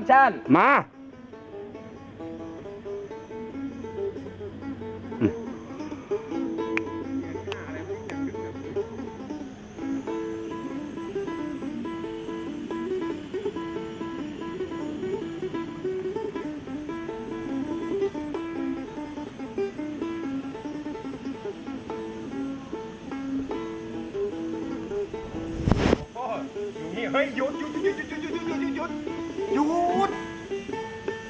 คชั่นมาโอ้ยอยู่นี่เฮ้ยหยุดหยุดหยุดหยุดหยุดหยุดหยุด หยุด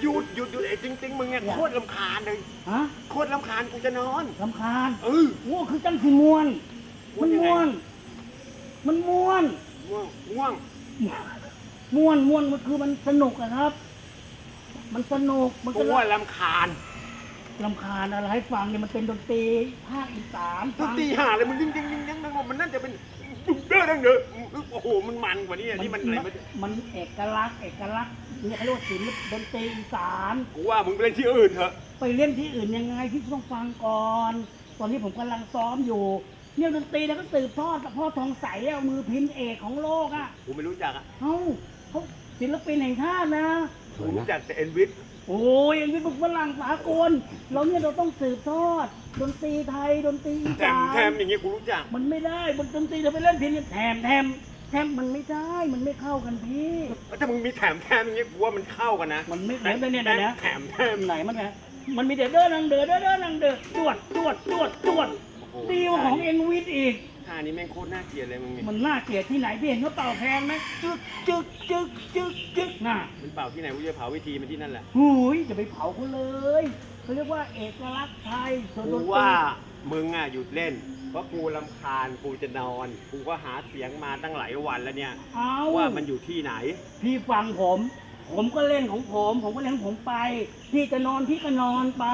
หยุดหยุดหยุดหยุดหยุดไอ้จริงจริง ๆ มึงเนี่ยโคตรลำคาญเลยฮะโคตรลำคาญกูจะนอนลำคาญเออโอ้คือจังสีมวน มันม่วน มันม่วนง่วงง่วงม่วนม่วนมันคือมันสนุกอะครับ มันสนุกมันกูก็ว่าลำคาญลำคาญอะไรให้ฟังเนี่ยมันเป็นดนตรีภาคอีสานดฟันงตรีห่าเลยมึงยิงยิงยิงยิงนั่งมันน่าจะเป็น เด้อดังเด้อโอ้โหมันมันกว่านี้อันนี้มันอะไรมันมันเอกลักษณ์เอกลักษณ์เนี่ยเขาเรียกว่าศิลป์ดนตรีอีสาน กูว่ามึงไปเล่นที่อื่นเถอะไปเล่นที่อื่นยังไงพี่ต้องฟังก่อน ตอนนี้ผมกำลังซ้อมอยู่ เนี่ยดนตรีแล้วก็สืบทอดจากพ่อทองใสเอามือพิมพ์เอกของโลกอะกูไม่รู้จักอะเอ้าเขาศิลปินแห่งชาตินะ กูรู้จักแต่เอ็นวิท โอ้ยอันนี้เป็นฝรั่งสากลเราเนี่ยเราต้องสืบทอด ดนตรีไทยดนตรีอีแถมสานแถมอย่างเงี้ยกูรู้จัก มันไม่ได้บนดนตรีเราไปเล่นเพียงแถมแถมแถมมันไม่ได้มันไม่เข้ากันพี่แล้วถ้ามึงมีแถมแถมอย่างเงี้ยกูว่ามันเข้ากันนะมันไม่เดี๋ยวเนี่ยเดี๋ยวนะ แถมแถมไหนมันไงมันมีเดเด้อนังเด้อเด้อเด้อนังเด้อจวดจวดจวดจวดโอ้โหดีกว่าของเอ็นวิทอีก ท่านี้แม่งโคตรน่าเกลียดเลยมึงเนี่ยมันน่าเกลียดที่ไหนพี่เห็นเขาเป่าแพนไหมจึกจึกจึกจึกจึกน่ะมันเป่าที่ไหนกูจะเผาวิธีมันที่นั่นแหละหูยจะไปเผาเขาเลย เขาเรียกว่าเอกลักษณ์ไทยส่วนดกูนตรีว่ามึงอะหยุดเล่น เพราะกูลำคาญกูจะนอน กูก็หาเสียงมาตั้งหลายวันแล้วเนี่ย เอาว่ามันอยู่ที่ไหน พี่ฟังผม ผมก็เล่นของผม ผมก็เล่นของผมไป พี่จะนอนพี่ก็นอนไป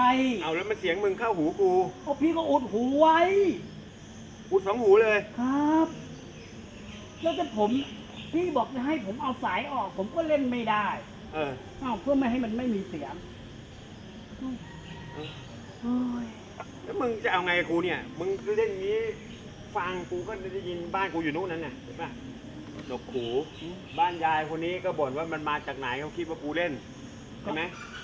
เอาแล้วมันเสียงมึงเข้าหูกูเพราะพี่ก็อุดหูไว้ กูสองหูเลย ครับ แล้วจะผม พี่บอกจะให้ผมเอาสายออก ผมก็เล่นไม่ได้เออ อ้าวเพื่อไม่ให้มันไม่มีเสียงโอ้ย แล้วมึงจะเอาไงกับกูเนี่ย มึงเล่นอย่างนี้ ฟังกูก็ได้ยินบ้านกูอยู่นู้นนั่นน่ะเห็นปะหนวกหูบ้านยายคนนี้ก็บ่นว่ามันมาจากไหนเขาคิดว่ากูเล่นใช่ไหม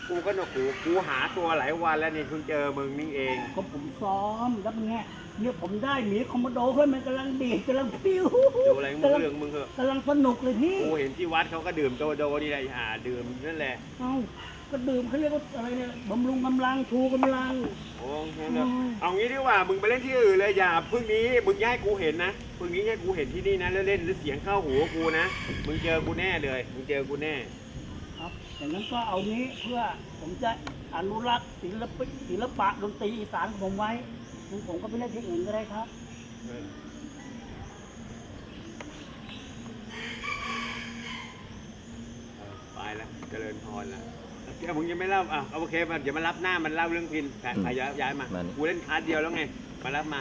กูก็หนวกหูกูหาตัวหลายวันแล้วนี่เพิ่งเจอมึงนี่เอง ก็ผมซ้อมแล้วเป็นไงเนี่ยผมได้หมีคอมโมโดเพื่อนมันกำลังดีดกำลังปิ้วดูอะไรมึงเรื่องมึงเหอะกำลังสนุกเลยพี่กูเห็นที่วัดเขาก็ดื่มโดโดนี่แหละอ่าดื่มนั่นแหละเอ้าก็ดื่มเขาเรียกว่าอะไรเนี่ยบำรุงกำลังชูกำลังโอ้โหเอางี้ดีกว่ามึงไปเล่นที่อื่นเลยอย่าพึ่งนี้มึงอย่าให้กูเห็นนะพึ่งนี้ให้กูเห็นที่นี่นะแล้วเล่นแล้วเสียงเข้าหูกูนะมึงเจอกูแน่เลยมึงเจอกูแน่ ครับ อย่างนั้นก็เอานี้เพื่อผมจะอนุรักษ์ศิลปะศิลปะดนตรีอีสานของผมไว้งั้นผมก็ไปเล่นที่อื่นก็ได้ครับ ไปแล้วเจริญพรแล้วเดี๋ยวมึงยังไม่เล่าอะเอาโอเคมาเดี๋ยวมารับหน้ามันเล่าเรื่องพินแผลย้ายย้ายมามานี่ กูเล่นคาร์ดเดียวแล้วไงมารับมา